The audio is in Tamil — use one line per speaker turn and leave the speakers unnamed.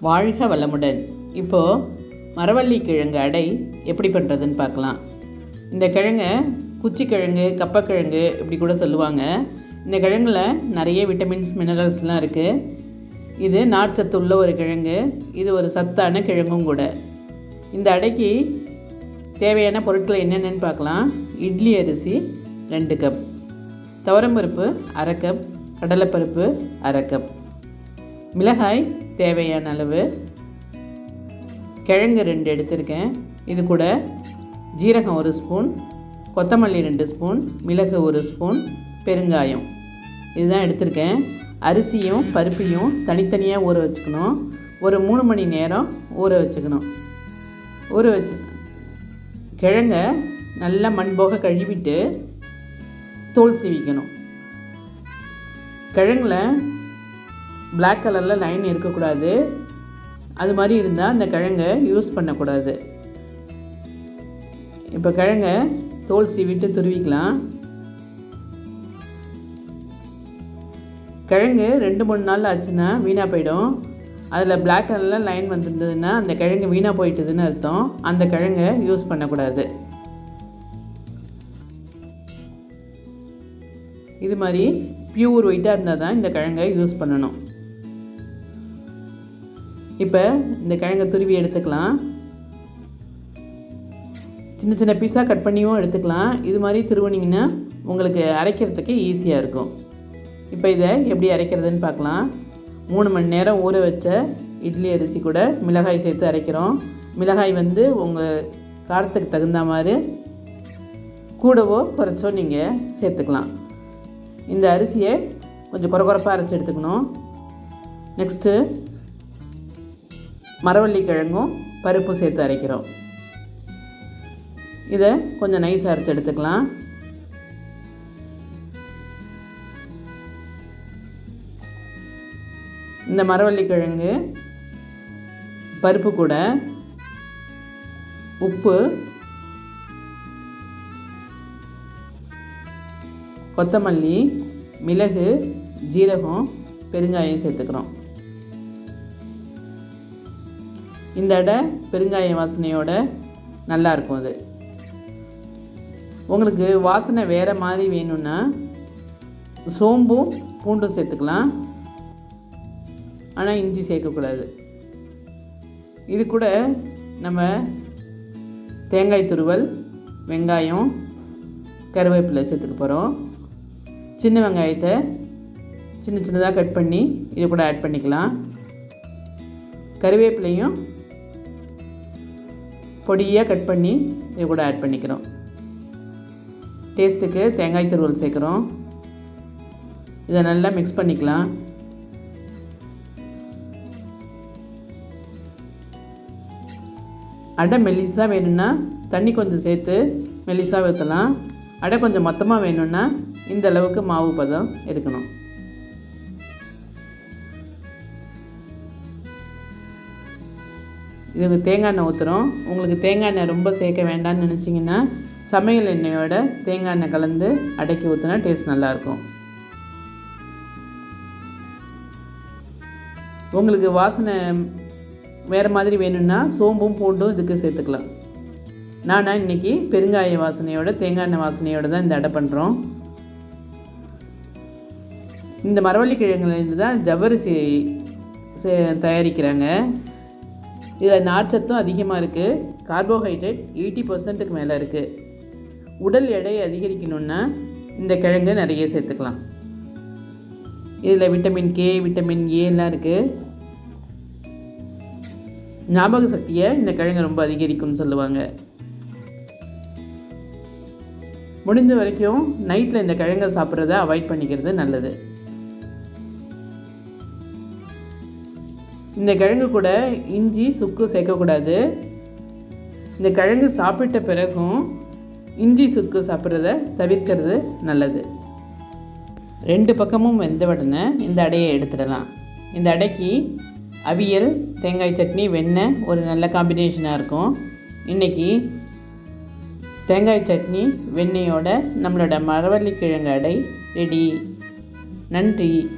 வாழ்க வளமுடன். இப்போது மரவள்ளி கிழங்கு அடை எப்படி பண்ணுறதுன்னு பார்க்கலாம். இந்த கிழங்கு குச்சிக்கிழங்கு கப்பக்கிழங்கு இப்படி கூட சொல்லுவாங்க. இந்த கிழங்குல நிறைய விட்டமின்ஸ் மினரல்ஸ்லாம் இருக்குது இது நார்ச்சத்து உள்ள ஒரு கிழங்கு. இது ஒரு சத்தான கிழங்கும் கூட. இந்த அடைக்கு தேவையான பொருட்கள் என்னென்னு பார்க்கலாம். இட்லி அரிசி ரெண்டு கப் துவரம்பருப்பு அரை கப் கடலைப்பருப்பு அரை கப் மிளகாய் தேவையான அளவு. கிழங்கு ரெண்டு எடுத்திருக்கேன். இது கூட ஜீரகம் ஒரு ஸ்பூன் கொத்தமல்லி ரெண்டு ஸ்பூன் மிளகு ஒரு ஸ்பூன் பெருங்காயம். இதுதான் எடுத்திருக்கேன். அரிசியும் பருப்பையும் தனித்தனியாக ஊற வச்சுக்கணும். ஒரு மூணு மணி நேரம் ஊற வச்சுக்கணும். ஊற வச்சு கிழங்க நல்லா மண் போக கழுவிட்டு தோல் சீவிக்கணும். கிழங்குல பிளாக் கலரில் லைன் இருக்கக்கூடாது. அது மாதிரி இருந்தால் அந்த கிழங்கை யூஸ் பண்ணக்கூடாது. இப்போ கிழங்கை தோல் சீவிட்டு துருவிக்கலாம். கிழங்கு ரெண்டு மூணு நாள் ஆச்சுன்னா வீணாக போயிடும். அதில் பிளாக் கலரில் லைன் வந்திருந்ததுன்னா அந்த கிழங்கு வீணாக போயிட்டுதுன்னு அர்த்தம். அந்த கிழங்கை யூஸ் பண்ணக்கூடாது. இது மாதிரி பியூர் ஒயிட்டாக இருந்தால் தான் இந்த கிழங்கை யூஸ் பண்ணணும். இப்போ இந்த கிழங்கை துருவி எடுத்துக்கலாம். சின்ன சின்ன பீஸாக கட் பண்ணியும் எடுத்துக்கலாம். இது மாதிரி திருவனிங்கன்னா உங்களுக்கு அரைக்கிறதுக்கு ஈஸியாக இருக்கும். இப்போ இதை எப்படி அரைக்கிறதுன்னு பார்க்கலாம். மூணு மணி நேரம் ஊற வச்ச இட்லி அரிசி கூட மிளகாய் சேர்த்து அரைக்கிறோம். மிளகாய் வந்து உங்கள் காரத்துக்கு தகுந்த மாதிரி கூடவோ குறைச்சோ நீங்கள் சேர்த்துக்கலாம். இந்த அரிசியை கொஞ்சம் குறகுறப்பாக அரைச்சி எடுத்துக்கணும். நெக்ஸ்ட்டு மரவள்ளி கிழங்கும் பருப்பும் சேர்த்து அரைக்கிறோம். இதை கொஞ்சம் நைஸ் அரைச்சி எடுத்துக்கலாம். இந்த மரவள்ளி கிழங்கு பருப்பு கூட உப்பு கொத்தமல்லி மிளகு ஜீரகம் பெருங்காயம் சேர்த்துக்கிறோம். இந்த அடை பெருங்காய வாசனையோட நல்லா இருக்கும் அது. உங்களுக்கு வாசனை வேறு மாதிரி வேணும்னா சோம்பும் பூண்டும் சேர்த்துக்கலாம். ஆனால் இஞ்சி சேர்க்கக்கூடாது. இது கூட நம்ம தேங்காய் துருவல் வெங்காயம் கருவேப்பிலை சேர்த்துக்க போகிறோம் சின்ன வெங்காயத்தை சின்ன சின்னதாக கட் பண்ணி இது கூட ஆட் பண்ணிக்கலாம். கருவேப்பிலையும் பொடியாக கட் பண்ணி இது கூட ஆட் பண்ணிக்கிறோம். டேஸ்ட்டுக்கு தேங்காய் துருவல் சேர்க்குறோம். இதை நல்லா மிக்ஸ் பண்ணிக்கலாம். அடை மெல்லிஸாக வேணும்னா தண்ணி கொஞ்சம் சேர்த்து மெல்லிஸாக ஊற்றலாம் அடை கொஞ்சம் மொத்தமாக வேணும்னா இந்த அளவுக்கு மாவு பதம் இருக்கணும். இதுக்கு தேங்காய் எண்ணெய் ஊற்றுறோம் உங்களுக்கு தேங்காய் எண்ணெய் ரொம்ப சேர்க்க வேண்டாம்னு நினச்சிங்கன்னா சமையல் எண்ணெயோட தேங்காய் எண்ணெய் கலந்து அடைக்கி ஊற்றினா டேஸ்ட் நல்லாயிருக்கும். உங்களுக்கு வாசனை வேறு மாதிரி வேணும்னா சோம்பும் பூண்டும் இதுக்கு சேர்த்துக்கலாம். நானா இன்றைக்கி பெருங்காய வாசனையோட தேங்காய் எண்ணெய் வாசனையோடு தான் இந்த அடை பண்ணுறோம் இந்த மரவள்ளி கிழங்குலேருந்து தான் ஜவ்வரிசி தயாரிக்கிறாங்க. இதில் நார்ச்சத்தும் அதிகமாக இருக்குது கார்போஹைட்ரேட் எயிட்டி பர்சன்ட்டுக்கு மேலே இருக்குது உடல் எடையை அதிகரிக்கணுன்னா இந்த கிழங்கு நிறைய சேர்த்துக்கலாம். இதில் விட்டமின் கே விட்டமின் ஏலாம் இருக்குது ஞாபக சக்தியை இந்த கிழங்கு ரொம்ப அதிகரிக்கும்னு சொல்லுவாங்க. முடிஞ்ச வரைக்கும் நைட்டில் இந்த கிழங்கை சாப்பிட்றத அவாய்ட் பண்ணிக்கிறது நல்லது. இந்த கிழங்கு கூட இஞ்சி சுக்கு சேர்க்கக்கூடாது. இந்த கிழங்கு சாப்பிட்ட பிறகும் இஞ்சி சுக்கு சாப்பிட்றத தவிர்க்கிறது நல்லது. ரெண்டு பக்கமும் வெந்த உடனே இந்த அடையை எடுத்துடலாம். இந்த அடைக்கு அவியல் தேங்காய் சட்னி வெண்ணெய் ஒரு நல்ல காம்பினேஷனாக இருக்கும். இன்றைக்கி தேங்காய் சட்னி வெண்ணெயோட நம்மளோட மரவள்ளி கிழங்கு அடை ரெடி. நன்றி.